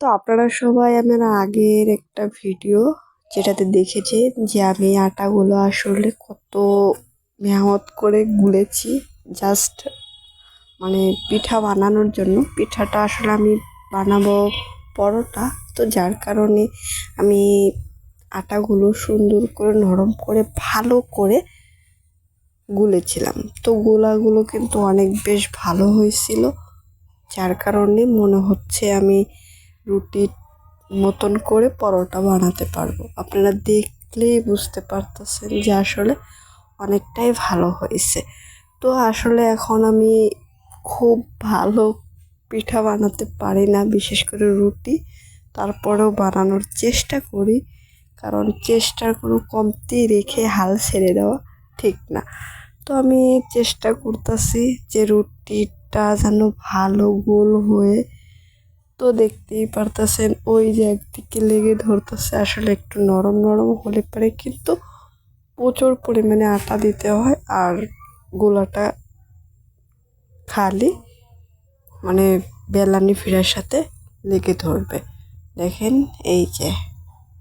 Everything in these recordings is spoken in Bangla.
তো আপনারা সবাই আমার আগের একটা ভিডিও যেটাতে দেখেছেন যে আমি আটাগুলো আসলে কত মেহনত করে গুলেছি জাস্ট মানে পিঠা বানানোর জন্য। পিঠাটা আসলে আমি বানাবো পরোটা। তো যার কারণে আমি আটাগুলো সুন্দর করে, নরম করে, ভালো করে গুলেছিলাম। তো গোলাগুলো কিন্তু অনেক বেশ ভালো হয়েছিল। যার কারণে মনে হচ্ছে আমি রুটির মতন করে পরোটা বানাতে পারব। আপনারা দেখলেই বুঝতে পারতেছেন যে আসলে অনেকটাই ভালো হয়েছে। তো আসলে এখন আমি খুব ভালো পিঠা বানাতে পারি না, বিশেষ করে রুটি। তারপরেও বানানোর চেষ্টা করি, কারণ চেষ্টার কোনো কমতি রেখে হাল ছেড়ে দেওয়া ঠিক না। তো আমি চেষ্টা করতেছি যে রুটিটা যেন ভালো গোল হয়ে তো দেখতেই পারতেছেন, ওই যে একদিকে লেগে ধরতেছে, আসলে একটু নরম নরম হলে পরে কিন্তু প্রচুর পরিমাণে আটা দিতে হয় আর গোলাটা খালি মানে বেলানি ফিরার সাথে লেগে ধরবে। দেখেন এই যে,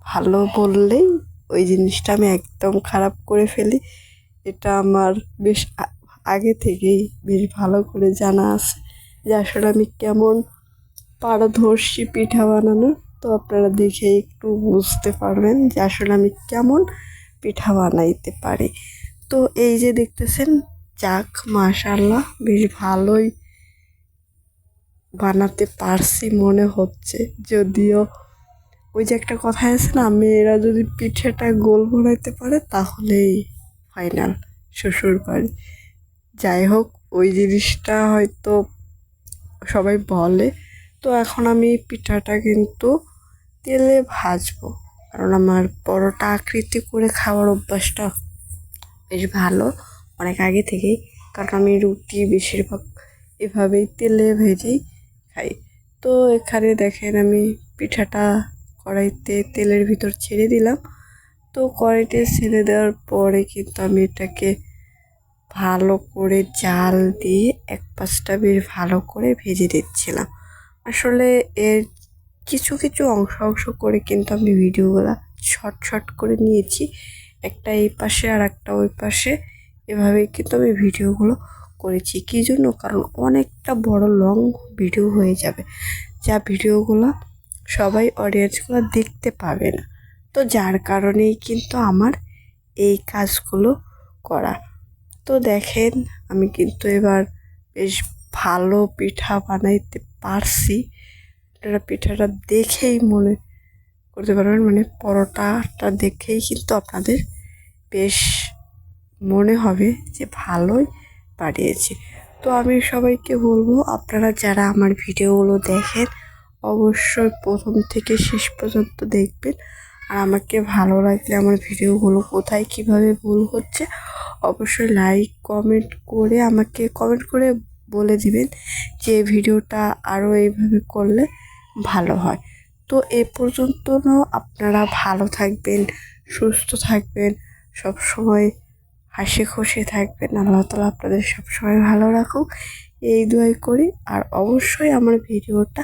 ভালো বললেই ওই জিনিসটা আমি একদম খারাপ করে ফেলি। এটা আমার বেশ আগে থেকেই বেশ ভালো করে জানা আছে যে আসলে আমি কেমন পারদর্শী পিঠা বানানো, তো আপনারা দেখে একটু বুঝতে পারবেন যে আসলে আমি কেমন পিঠা বানাইতে পারি। তো এই যে দেখতেছেন, যাক মাশাল্লাহ বেশ ভালোই বানাতে পারছি মনে হচ্ছে। যদিও ওই যে একটা কথা আছে না, মেয়েরা যদি পিঠেটা গোল বানাইতে পারে, তাহলেই ফাইনাল শ্বশুর বাড়ি যাই হোক, ওই জিনিসটা হয়তো সবাই বলে তো এখন আমি পিঠাটা কিন্তু তেলে ভাজবো। কারণ আমার পরোটা আকৃতি করে খাওয়ার অভ্যাসটা বেশ ভালো অনেক আগে থেকেই। কারণ আমি রুটি বেশিরভাগ এভাবেই তেলে ভেজেই খাই। তো এখানে দেখেন আমি পিঠাটা কড়াইতে তেলের ভিতর ছেড়ে দিলাম। তো কড়াইতে ছেড়ে দেওয়ার পরে কিন্তু আমি এটাকে ভালো করে জাল দিয়ে এক পাশটা বেশ ভালো করে ভেজে দিচ্ছিলাম আসলে এর কিছু কিছু অংশ অংশ করে কিন্তু আমি ভিডিওগুলো শর্ট শর্ট করে নিয়েছি। একটা এই পাশে আর একটা ওই পাশে। এভাবেই কিন্তু আমি ভিডিওগুলো করেছি। কী জন্য? কারণ অনেকটা বড় লং ভিডিও হয়ে যাবে, যা ভিডিওগুলো সবাই অডিয়েন্সগুলো দেখতে পাবে না। তো যার কারণেই কিন্তু আমার এই কাজগুলো করা। তো দেখেন, আমি কিন্তু এবার বেশ ভালো পিঠা বানাইতে পারছি। আপনারা পিঠাটা দেখেই মনে করতে পারবেন মানে পরোটাটা দেখেই কিন্তু আপনাদের বেশ মনে হবে যে ভালোই বানিয়েছি। তো আমি সবাইকে বলব, আপনারা যারা আমার ভিডিওগুলো দেখেন, অবশ্যই প্রথম থেকে শেষ পর্যন্ত দেখবেন। আর আমাকে ভালো লাগলে আমার ভিডিওগুলো কোথায় কীভাবে ভুল হচ্ছে, অবশ্যই লাইক, কমেন্ট করে আমাকে কমেন্ট করে বলে দিবেন যে ভিডিওটা আরও এইভাবে করলে ভালো হয়। তো এ পর্যন্ত আপনারা ভালো থাকবেন, সুস্থ থাকবেন সব সময় হাসি খুশি থাকবেন। আল্লাহ তালা আপনাদের সবসময় ভালো রাখুক। এই দোয়াই করি। আর অবশ্যই আমার ভিডিওটা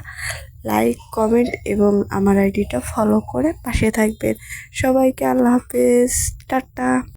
লাইক, কমেন্ট এবং আমার আইডিটা ফলো করে পাশে থাকবেন। সবাইকে আল্লাহ হাফেজ। টাটা।